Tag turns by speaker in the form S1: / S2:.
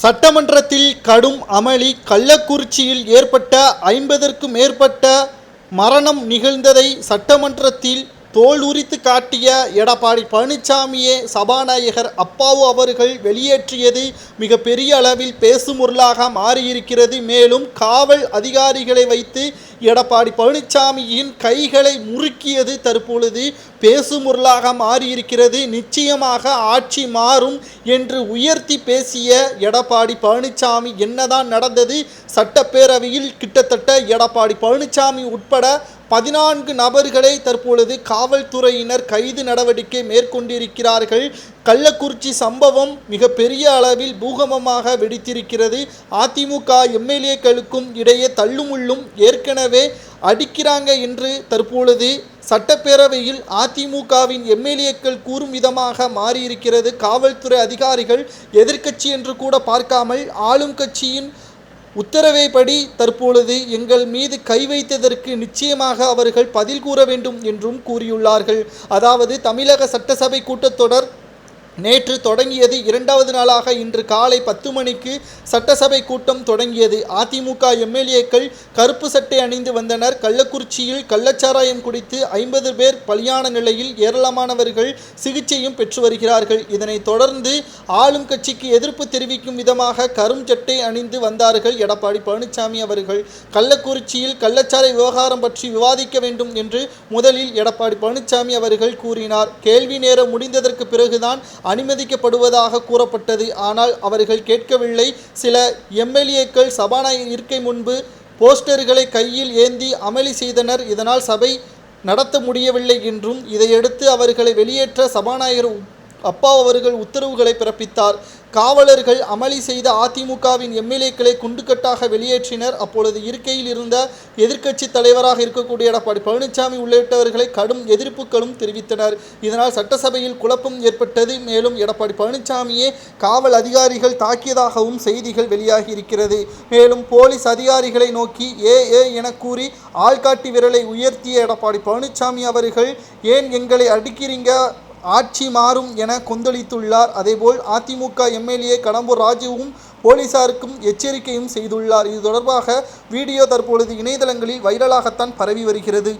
S1: சட்டமன்றத்தில் கடும் அமளி கள்ளக்குறிச்சியில் ஏற்பட்ட ஐம்பதற்கும் மேற்பட்ட மரணம் நிகழ்ந்ததை சட்டமன்றத்தில் தோல் உரித்து காட்டிய எடப்பாடி பழனிசாமியே சபாநாயகர் அப்பாவு அவர்கள் வெளியேற்றியது மிக பெரிய அளவில் பொருளாக மாறியிருக்கிறது. மேலும் காவல் அதிகாரிகளை வைத்து எடப்பாடி பழனிசாமியின் கைகளை முறுக்கியது தற்பொழுது பேசுமுருளாக மாறியிருக்கிறது. நிச்சயமாக ஆட்சி மாறும் என்று உயர்த்தி பேசிய எடப்பாடி பழனிசாமி என்னதான் நடந்தது? சட்டப்பேரவையில் கிட்டத்தட்ட எடப்பாடி பழனிசாமி உட்பட பதினான்கு நபர்களை தற்பொழுது காவல்துறையினர் கைது நடவடிக்கை மேற்கொண்டிருக்கிறார்கள். கள்ளக்குறிச்சி சம்பவம் மிக பெரிய அளவில் பூகம்பமாக வெடித்திருக்கிறது. அதிமுக எம்எல்ஏக்களுக்கும் இடையே தள்ளுமுள்ளும் ஏற்கனவே அடிக்கிறாங்க என்று தற்பொழுது சட்டப்பேரவையில் அதிமுகவின் எம்எல்ஏக்கள் கூறும் விதமாக மாறியிருக்கிறது. காவல்துறை அதிகாரிகள் எதிர்க்கட்சி என்று கூட பார்க்காமல் ஆளும் கட்சியின் உத்தரவைப்படி தற்பொழுது எங்கள் மீது கை வைத்ததற்கு நிச்சயமாக அவர்கள் பதில் கூற வேண்டும் என்றும் கூறியுள்ளார்கள். அதாவது தமிழக சட்டசபை கூட்டத்தொடர் நேற்று தொடங்கியது இரண்டாவது நாளாக இன்று காலை பத்து மணிக்கு சட்டசபை கூட்டம் தொடங்கியது. அதிமுக எம்எல்ஏக்கள் கருப்பு சட்டை அணிந்து வந்தனர். கள்ளக்குறிச்சியில் கள்ளச்சாராயம் குடித்து ஐம்பது பேர் பலியான நிலையில் ஏராளமானவர்கள் சிகிச்சையும் பெற்று வருகிறார்கள். இதனைத் தொடர்ந்து ஆளும் கட்சிக்கு எதிர்ப்பு தெரிவிக்கும் விதமாக கரும் சட்டை அணிந்து வந்தார்கள் எடப்பாடி பழனிசாமி அவர்கள். கள்ளக்குறிச்சியில் கள்ளச்சாரை விவகாரம் பற்றி விவாதிக்க வேண்டும் என்று முதலில் எடப்பாடி பழனிசாமி அவர்கள் கூறினார். கேள்வி நேரம் முடிந்ததற்கு பிறகுதான் அனுமதிக்கப்படுவதாக கூறப்பட்டது. ஆனால் அவர்கள் கேட்கவில்லை. சில எம்எல்ஏக்கள் சபாநாயகர் இருக்கை முன்பு போஸ்டர்களை கையில் ஏந்தி அமளி செய்தனர். இதனால் சபை நடத்த முடியவில்லை என்றும் இதையடுத்து அவர்களை வெளியேற்ற சபாநாயகர் அப்பா அவர்கள் உத்தரவுகளை பிறப்பித்தார். காவலர்கள் அமளி செய்த அதிமுகவின் எம்எல்ஏக்களை குண்டுக்கட்டாக வெளியேற்றினர். அப்பொழுது இருக்கையில் இருந்த எதிர்க்கட்சி தலைவராக இருக்கக்கூடிய எடப்பாடி பழனிசாமி உள்ளிட்டவர்களை கடும் எதிர்ப்புகளும் தெரிவித்தனர். இதனால் சட்டசபையில் குழப்பம் ஏற்பட்டது. மேலும் எடப்பாடி பழனிசாமியே காவல் அதிகாரிகள் தாக்கியதாகவும் செய்திகள் வெளியாகி இருக்கிறது. மேலும் போலீஸ் அதிகாரிகளை நோக்கி ஏ ஏ என கூறி ஆள்காட்டி விரலை உயர்த்திய எடப்பாடி பழனிசாமி அவர்கள் ஏன் எங்களை அடிக்கிறீங்க? ஆட்சி மாறும் என கொந்தளித்துள்ளார். அதேபோல் அதிமுக எம்எல்ஏ கடம்பூர் ராஜுவும் போலீசாருக்கும் எச்சரிக்கையும் செய்துள்ளார். இது தொடர்பாக வீடியோ தற்பொழுது இணையதளங்களில் வைரலாகத்தான் பரவி வருகிறது.